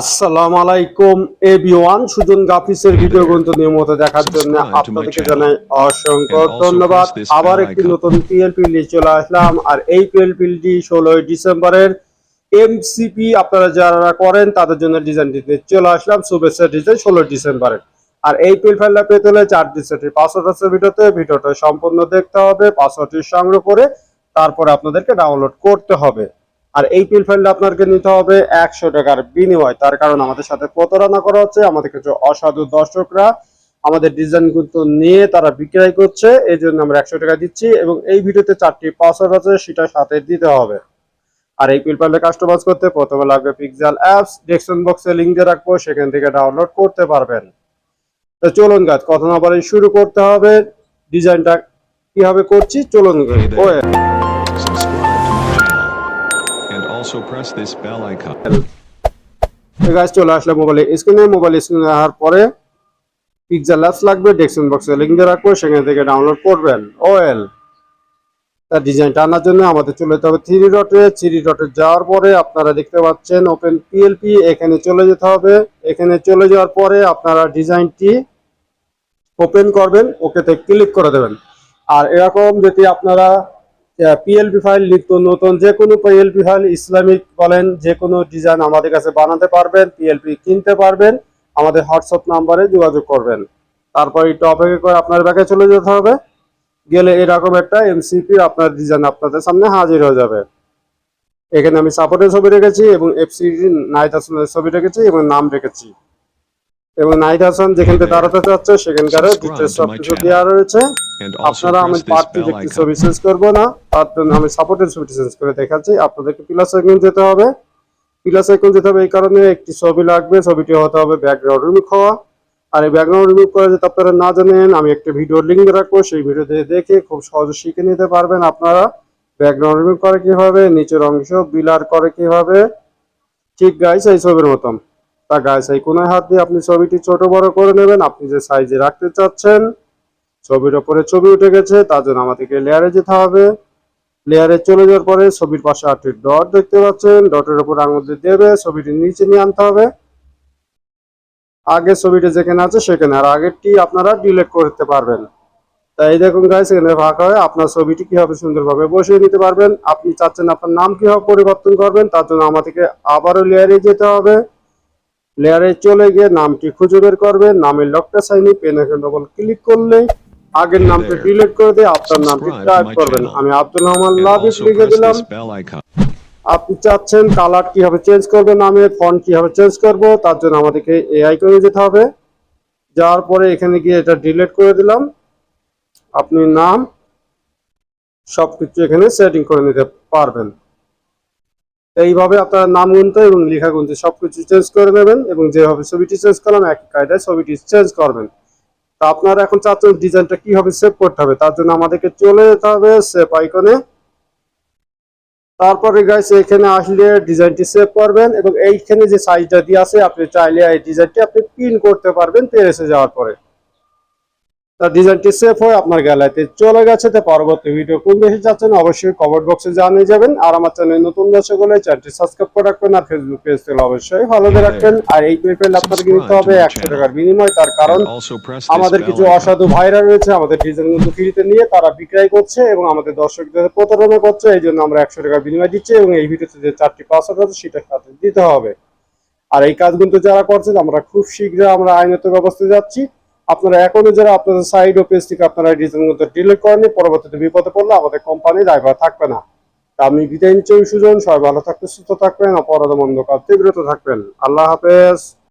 আসসালামু আলাইকুম everyone. Sujan গাফিসের video গ্রন্থ নিয়মিত দেখার জন্য আপনাদেরকে জানাই অসংখ্য ধন্যবাদ। আবার একটি নতুন পিএলপি নিয়ে চলে আসলাম। আর এই পিএলপিটি ষোলোই ডিসেম্বরের এমসিপি আপনারা যারা করেন তাদের জন্য ডিজাইন দিতে চলে আসলাম। শুভেচ্ছা ডিজাইন ষোলো ডিসেম্বরের আর এই পিল ফাইলটা পেতে হলে চার ডিজিটের পাসওয়ার্ড আছে ভিডিওতে। ভিডিওটা সম্পূর্ণ দেখতে হবে পাসওয়ার্ডটি সংগ্রহ করে তারপরে আপনাদেরকে ডাউনলোড করতে হবে। আর এই পিল ফাইলটা আপনাকে নিতে হবে একশো টাকার বিনিময়। তার কারণ আমাদের সাথে প্রতারণা করা হচ্ছে আমাদের কিছু অসাধু দর্শকরা আমাদের ডিজাইন কিন্তু নিয়ে তারা বিক্রয় করছে এই জন্য আমরা একশো টাকা দিচ্ছি এবং এই ভিডিওতে চারটি পাসওয়ার্ড আছে সেটা সাথে দিতে হবে। আর এই পিল ফাইলটা কাস্টমাইজ করতে প্রথমে লাগবে পিক্সেল অ্যাপস ডেসক্রিপশন বক্সে লিঙ্ক দিয়ে রাখব সেখান থেকে ডাউনলোড করতে পারবেন। তো চলুন গাছ কথা না বলে শুরু করতে হবে। ডিজাইনটা কীভাবে করছি চলুন. Way also press this bell icon. গাছ চলে আসলে মোবাইলে স্ক্রিনে মোবাইল স্ক্রিনে আসার পরে পিক্সেল ল্যাপস লাগবে ডেসক্রিপশন বক্সে লিঙ্ক দিয়ে রাখব, সেখান থেকে ডাউনলোড করবেন। ওয়েল তার ডিজাইনটা আনার জন্য আমাদের চলে যেতে হবে থ্রি ডটে থ্রি ডটে যাওয়ার পরে আপনারা দেখতে পাচ্ছেন ওপেন পিএলপি এখানে চলে যেতে হবে। এখানে চলে যাওয়ার পরে আপনারা ডিজাইনটি ওপেন করবেন ওকেতে ক্লিক করে দেবেন। আর এরকম যদি আপনারা পিএলপি ফাইল নিত্য নতুন যে কোনো পিএলপি ফাইল ইসলামিক বলেন, যে কোনো ডিজাইন আমাদের কাছে বানাতে পারবেন পিএলপি কিনতে পারবেন, আমাদের হোয়াটসঅ্যাপ নাম্বারে যোগাযোগ করবেন। তারপর একটু অপেক্ষা করে আপনার ব্যাগে চলে যেতে হবে। গেলে এরকম একটা এমসিপি আপনার ডিজাইন আপনাদের সামনে হাজির হয়ে যাবে। এখানে আমি সাপোর্টের ছবি রেখেছি এবং এফসি নাইট হাসানের ছবি রেখেছি এবং নাম রেখেছি। এবং নাইট হাসান যেখান থেকে দাঁড়াতে চাচ্ছে সেখানকার ডিটেলস সব কিছু দেওয়া রয়েছে। আপনারা আমি পার্টি icon. ছবি চেঞ্জ করব না। তার জন্য আমি সাপোর্টের ছবি চেঞ্জ করে দেখাচ্ছি। আপনাদেরকে প্লাস আইকন যেতে হবে। প্লাস আইকন যেতে হবে এই কারণে একটি ছবি লাগবে। ছবিটি হতে হবে ব্যাকগ্রাউন্ড রিমুভ হওয়া। আর এই ব্যাকগ্রাউন্ড রিমুভ করে যদি আপনারা না জানেন আমি একটা ভিডিও লিঙ্ক রাখব। সেই ভিডিওতে দেখে খুব সহজে শিখে নিতে পারবেন আপনারা। ব্যাকগ্রাউন্ড রিমুভ করে কীভাবে নিচের অংশ বিলার করে কীভাবে। ঠিক গাইস এই ছবির মতন। তা গায়ে এই কোনো হাত দিয়ে আপনি ছবিটি ছোট বড় করে নেবেন। আপনি যে সাইজে রাখতে চাচ্ছেন, ছবির ওপরে ছবি উঠে গেছে, তার জন্য আমাদেরকে লেয়ারে যেতে হবে। লেয়ারে চলে যাওয়ার পরে ছবির পাশে আটটি ডট দেখতে পাচ্ছেন। ডটের উপর আঙুল দিয়ে দেবে, ছবিটি নিচে নিয়ে আনতে হবে। আগের ছবিটা যেখানে আছে, সেখানে আর আগেরটি আপনারা ডিলিট করতে পারবেন। তাই দেখুন গাইস এখানে ফাঁকা হয় আপনার ছবিটি কীভাবে সুন্দরভাবে বসিয়ে নিতে পারবেন। আপনি চাচ্ছেন আপনার নাম কীভাবে পরিবর্তন করবেন, তার জন্য আমাদেরকে আবারও লেয়ারে যেতে হবে। লেয়ারে চলে গিয়ে নামটি খুঁজে বের করবেন নামের লকটা সাইনি পেন ডবল ক্লিক করলে আগের নামটা ডিলিট করে দিয়ে আপনার নামটি টাইপ করবেন। আমি আব্দুল রহমান also লিখে দিলাম. আপনি চাচ্ছেন কালার কীভাবে চেঞ্জ করবেন নামের ফন্ট কীভাবে চেঞ্জ করব তার জন্য আমাদেরকে এই আইকনে যেতে হবে। যাওয়ার পরে এখানে গিয়ে এটা ডিলিট করে দিলাম। আপনি নাম সবকিছু এখানে সেটিং করে নিতে পারবেন। এইভাবে আপনার নাম গুনতে এবং লেখা গুনতে সবকিছু চেঞ্জ করে নেবেন এবং যেভাবে ছবিটি চেঞ্জ করলাম, একই কায়দায় ছবিটি চেঞ্জ করবেন। তা আপনারা এখন চাচ্ছেন ডিজাইনটা কীভাবে সেভ করতে হবে, তার জন্য আমাদেরকে চলে যেতে হবে সেভ আইকনে তারপরে গাইস এখানে আসলে ডিজাইনটি সেভ করবেন এবং এইখানে যে সাইজটা দিয়ে আছে, আপনি চাইলে এই ডিজাইনটি আপনি পিন করতে পারবেন পেরেছে যাওয়ার পরে। তা ডিজাইনটি সেফ হয়ে আপনার গ্যালারিতে চলে গেছে। তো পরবর্তী ভিডিও কোন দেশে যাচ্ছেন অবশ্যই কমেন্ট বক্সে জানিয়ে যাবেন। আর আমার চ্যানেল নতুন দর্শক হলে চ্যানেলটি সাবস্ক্রাইব করে রাখবেন। আর ফেসবুক পেজ থেকে অবশ্যই ফলো দিয়ে রাখবেন। আর এই পেপেল আপনাদেরকে নিতে হবে একশো টাকার বিনিময়। তার কারণ আমাদের কিছু অসাধু ভাইরা রয়েছে। আমাদের ডিজাইন কিন্তু ফ্রিতে নিয়ে তারা বিক্রয় করছে এবং আমাদের দর্শকদের প্রতারণা করছে। এই জন্য আমরা একশো টাকার বিনিময় দিচ্ছি এবং এই ভিডিওতে যে চারটি পাসওয়ার্ড আছে সেটা সাথে দিতে হবে। আর এই কাজগুলো যারা করছেন আমরা খুব শীঘ্র আমরা আইনত ব্যবস্থা যাচ্ছি। আপনারা এখনও যারা আপনাদের সাইড ও পেজ থেকে আপনারা ডিজাইন কিন্তু ডিলিট করেননি, পরবর্তীতে বিপদে পড়লে আমাদের কোম্পানি ড্রাইভার থাকবে না। তা আমি বিদায় নিচ্ছি, সুজন, সবাই ভালো থাকতে সুস্থ থাকবেন, অপরাধ মন্দ কাজ থাকবেন। আল্লাহ হাফেজ।